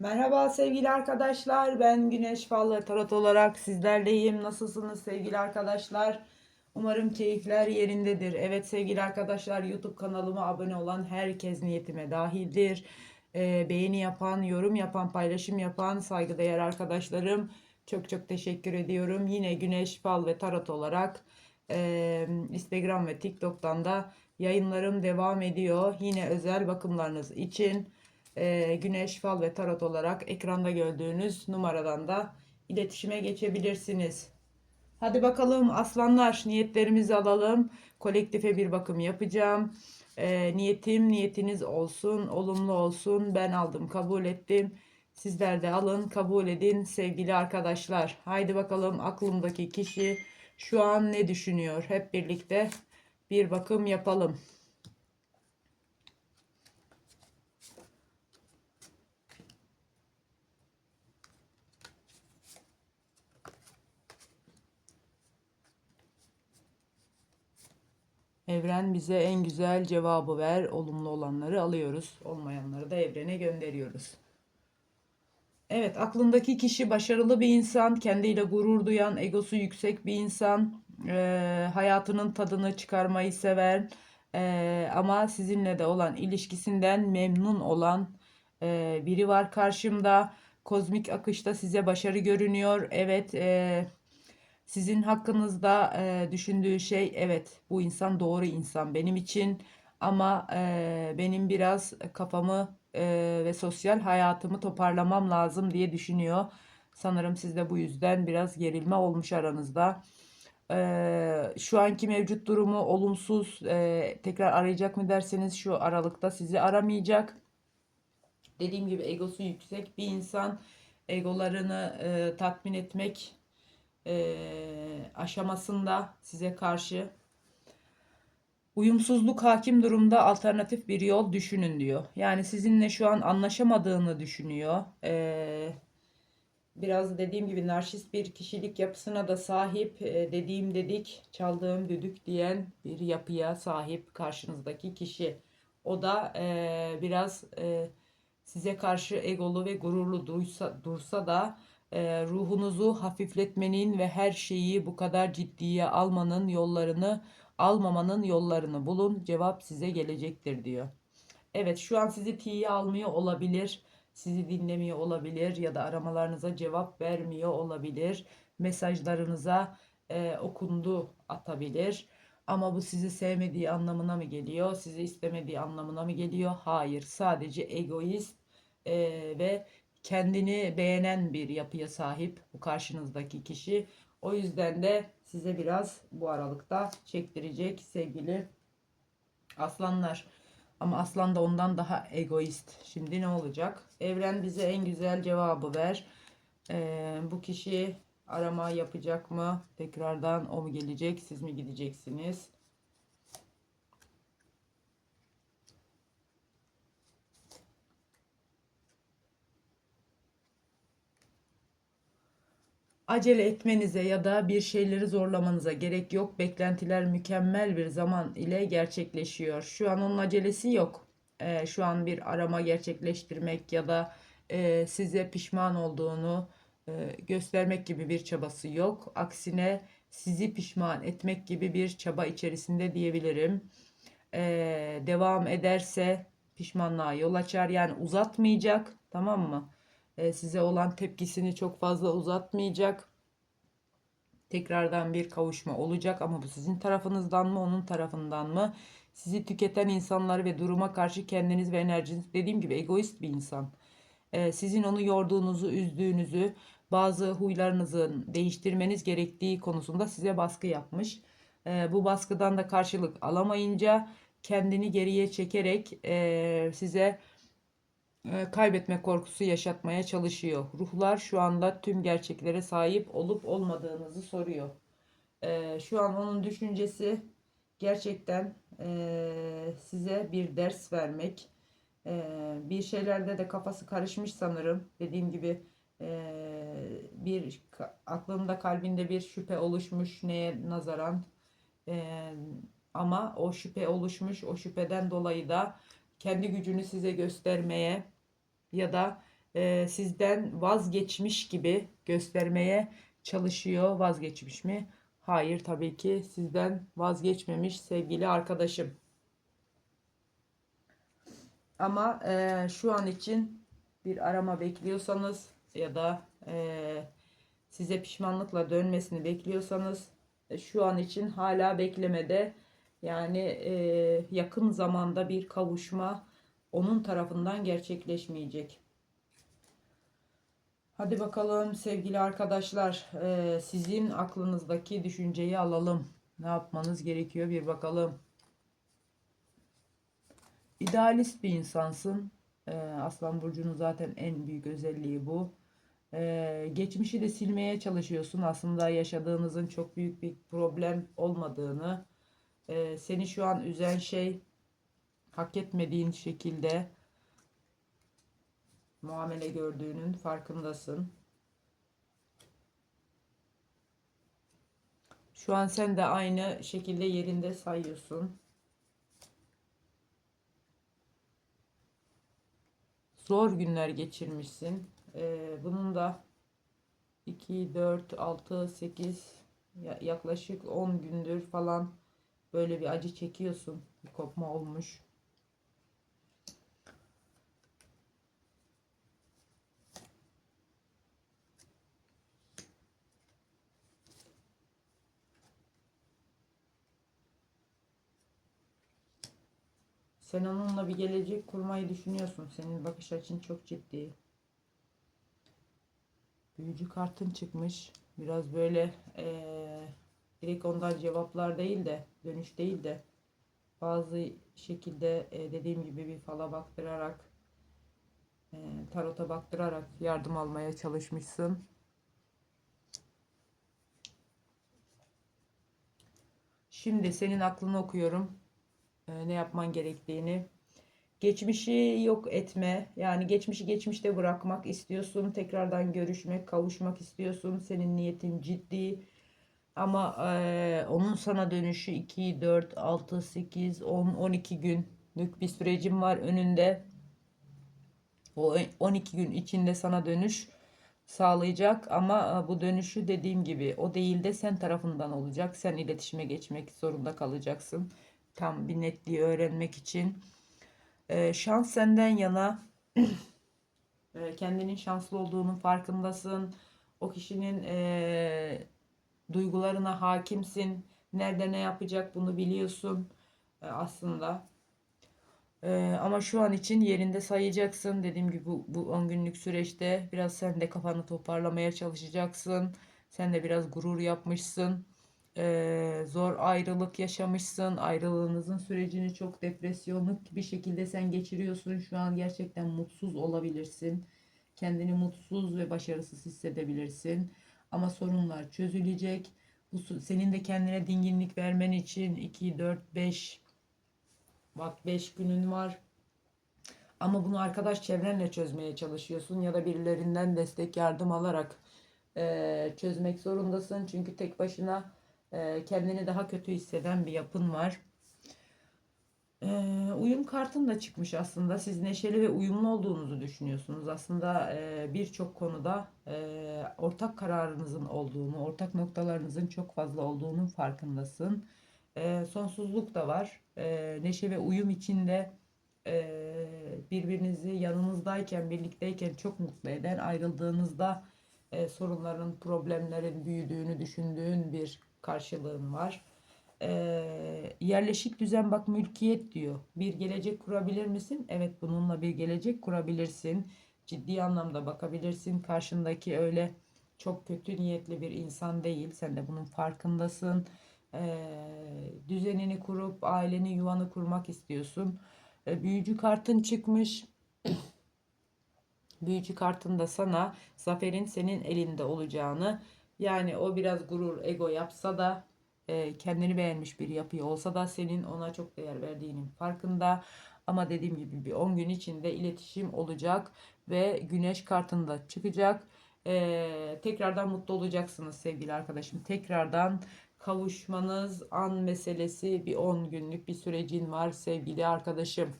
Merhaba sevgili arkadaşlar. Ben Güneş Fallı Tarot olarak sizlerleyim. Nasılsınız sevgili arkadaşlar? Umarım keyifler yerindedir. Evet sevgili arkadaşlar YouTube kanalıma abone olan herkes niyetime dahildir. Ee, beğeni yapan, yorum yapan, paylaşım yapan saygıdeğer arkadaşlarım çok çok teşekkür ediyorum. Yine Güneş Fal ve Tarot olarak e, Instagram ve TikTok'tan da yayınlarım devam ediyor. Yine özel bakımlarınız için e, Güneş Fal ve Tarot olarak ekranda gördüğünüz numaradan da iletişime geçebilirsiniz. Hadi bakalım aslanlar niyetlerimizi alalım. Kolektife bir bakım yapacağım. E, niyetim niyetiniz olsun, olumlu olsun. Ben aldım, kabul ettim. Sizler de alın, kabul edin sevgili arkadaşlar. Haydi bakalım aklımdaki kişi şu an ne düşünüyor? Hep birlikte bir bakım yapalım. Evren bize en güzel cevabı ver. Olumlu olanları alıyoruz. Olmayanları da evrene gönderiyoruz. Evet, aklındaki kişi başarılı bir insan, kendiyle gurur duyan, egosu yüksek bir insan, eee, hayatının tadını çıkarmayı seven, eee, ama sizinle de olan ilişkisinden memnun olan eee, biri var karşımda. Kozmik akışta size başarı görünüyor. Evet, eee, sizin hakkınızda eee, düşündüğü şey, evet bu insan doğru insan benim için ama eee, benim biraz kafamı eee, ve sosyal hayatımı toparlamam lazım diye düşünüyor. Sanırım sizde bu yüzden biraz gerilme olmuş aranızda. Eee, şu anki mevcut durumu olumsuz. Eee, tekrar arayacak mı derseniz şu aralıkta sizi aramayacak. Dediğim gibi egosu yüksek bir insan. Egolarını eee, tatmin etmek eee, aşamasında size karşı uyumsuzluk hakim durumda alternatif bir yol düşünün diyor. Yani sizinle şu an anlaşamadığını düşünüyor. Eee, biraz dediğim gibi narşist bir kişilik yapısına da sahip e, dediğim dedik çaldığım düdük diyen bir yapıya sahip karşınızdaki kişi. O da e, biraz e, size karşı egolu ve gururlu duysa, dursa da e, ruhunuzu hafifletmenin ve her şeyi bu kadar ciddiye almanın yollarını almamanın yollarını bulun. Cevap size gelecektir diyor. Evet şu an sizi tiye almıyor olabilir. Sizi dinlemiyor olabilir ya da aramalarınıza cevap vermiyor olabilir. Mesajlarınıza e, okundu atabilir. Ama bu sizi sevmediği anlamına mı geliyor? Sizi istemediği anlamına mı geliyor? Hayır. Sadece egoist e, ve kendini beğenen bir yapıya sahip bu karşınızdaki kişi. O yüzden de size biraz bu aralıkta çektirecek sevgili aslanlar. Ama aslan da ondan daha egoist. Şimdi ne olacak? Evren bize en güzel cevabı ver. Ee, bu kişi arama yapacak mı? Tekrardan o mu gelecek? Siz mi gideceksiniz? Acele etmenize ya da bir şeyleri zorlamanıza gerek yok. Beklentiler mükemmel bir zaman ile gerçekleşiyor. Şu an onun acelesi yok. Ee, şu an bir arama gerçekleştirmek ya da e, size pişman olduğunu e, göstermek gibi bir çabası yok. Aksine sizi pişman etmek gibi bir çaba içerisinde diyebilirim. Ee, devam ederse pişmanlığa yol açar. Yani uzatmayacak, tamam mı? E, size olan tepkisini çok fazla uzatmayacak. Tekrardan bir kavuşma olacak ama bu sizin tarafınızdan mı onun tarafından mı? Sizi tüketen insanları ve duruma karşı kendiniz ve enerjiniz dediğim gibi egoist bir insan. E, sizin onu yorduğunuzu, üzdüğünüzü, bazı huylarınızın değiştirmeniz gerektiği konusunda size baskı yapmış. E, bu baskıdan da karşılık alamayınca kendini geriye çekerek size kaybetme korkusu yaşatmaya çalışıyor. Ruhlar şu anda tüm gerçeklere sahip olup olmadığınızı soruyor. E, şu an onun düşüncesi gerçekten e, size bir ders vermek. bir şeylerde de kafası karışmış sanırım. Dediğim gibi bir aklında kalbinde bir şüphe oluşmuş neye nazaran. ama o şüphe oluşmuş. O şüpheden dolayı da kendi gücünü size göstermeye ya da e, sizden vazgeçmiş gibi göstermeye çalışıyor. Vazgeçmiş mi? Hayır tabii ki sizden vazgeçmemiş sevgili arkadaşım. Ama e, şu an için bir arama bekliyorsanız ya da e, size pişmanlıkla dönmesini bekliyorsanız e, şu an için hala beklemede yani e, yakın zamanda bir kavuşma onun tarafından gerçekleşmeyecek. Hadi bakalım sevgili arkadaşlar e, sizin aklınızdaki düşünceyi alalım. Ne yapmanız gerekiyor bir bakalım. İdealist bir insansın. E, Aslan Burcu'nun zaten en büyük özelliği bu. E, geçmişi de silmeye çalışıyorsun. Aslında yaşadığınızın çok büyük bir problem olmadığını, e, seni şu an üzen şey hak etmediğin şekilde muamele gördüğünün farkındasın. Şu an sen de aynı şekilde yerinde sayıyorsun. Zor günler geçirmişsin. Ee, bunun da 2, 4, 6, 8 yaklaşık 10 gündür falan böyle bir acı çekiyorsun. Bir kopma olmuş. Sen onunla bir gelecek kurmayı düşünüyorsun. Senin bakış açın çok ciddi. Büyücü kartın çıkmış. Biraz böyle ee, direkt ondan cevaplar değil de dönüş değil de bazı şekilde e, dediğim gibi bir fala baktırarak e, tarota baktırarak yardım almaya çalışmışsın. Şimdi senin aklını okuyorum. E, ne yapman gerektiğini. Geçmişi yok etme. Yani geçmişi geçmişte bırakmak istiyorsun. Tekrardan görüşmek, kavuşmak istiyorsun. Senin niyetin ciddi. Ama e, onun sana dönüşü 2, 4, 6, 8, 10, 12 günlük bir sürecim var önünde. O 12 gün içinde sana dönüş sağlayacak ama bu dönüşü dediğim gibi o değil de sen tarafından olacak. Sen iletişime geçmek zorunda kalacaksın. Tam bir netliği öğrenmek için. Ee, şans senden yana. Kendinin şanslı olduğunun farkındasın. O kişinin e, duygularına hakimsin. Nerede ne yapacak bunu biliyorsun e, aslında. E, ama şu an için yerinde sayacaksın. Dediğim gibi bu, bu 10 günlük süreçte biraz sen de kafanı toparlamaya çalışacaksın. Sen de biraz gurur yapmışsın. E, zor ayrılık yaşamışsın. Ayrılığınızın sürecini çok depresyonluk bir şekilde sen geçiriyorsun. Şu an gerçekten mutsuz olabilirsin. Kendini mutsuz ve başarısız hissedebilirsin. Ama sorunlar çözülecek. Bu senin de kendine dinginlik vermen için 2, 4, 5 bak 5 günün var. Ama bunu arkadaş çevrenle çözmeye çalışıyorsun ya da birilerinden destek yardım alarak e, çözmek zorundasın. Çünkü tek başına e, kendini daha kötü hisseden bir yapın var. Ee, uyum kartın da çıkmış aslında. Siz neşeli ve uyumlu olduğunuzu düşünüyorsunuz. Aslında e, birçok konuda e, ortak kararınızın olduğunu, ortak noktalarınızın çok fazla olduğunun farkındasın. E, sonsuzluk da var. E, neşe ve uyum içinde e, birbirinizi yanınızdayken, birlikteyken çok mutlu eden, ayrıldığınızda e, sorunların, problemlerin büyüdüğünü düşündüğün bir karşılığın var e, yerleşik düzen bak mülkiyet diyor. Bir gelecek kurabilir misin? Evet bununla bir gelecek kurabilirsin. Ciddi anlamda bakabilirsin. Karşındaki öyle çok kötü niyetli bir insan değil. Sen de bunun farkındasın. E, düzenini kurup aileni yuvanı kurmak istiyorsun. E, büyücü kartın çıkmış. büyücü kartında sana zaferin senin elinde olacağını yani o biraz gurur ego yapsa da e, kendini beğenmiş bir yapıyor olsa da senin ona çok değer verdiğinin farkında. Ama dediğim gibi bir 10 gün içinde iletişim olacak ve güneş kartında çıkacak. E, tekrardan mutlu olacaksınız sevgili arkadaşım. Tekrardan kavuşmanız an meselesi bir 10 günlük bir sürecin var sevgili arkadaşım.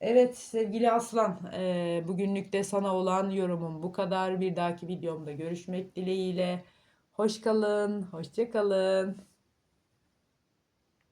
Evet sevgili Aslan, eee, bugünlük de sana olan yorumum bu kadar. Bir dahaki videomda görüşmek dileğiyle. Hoş kalın, hoşça kalın.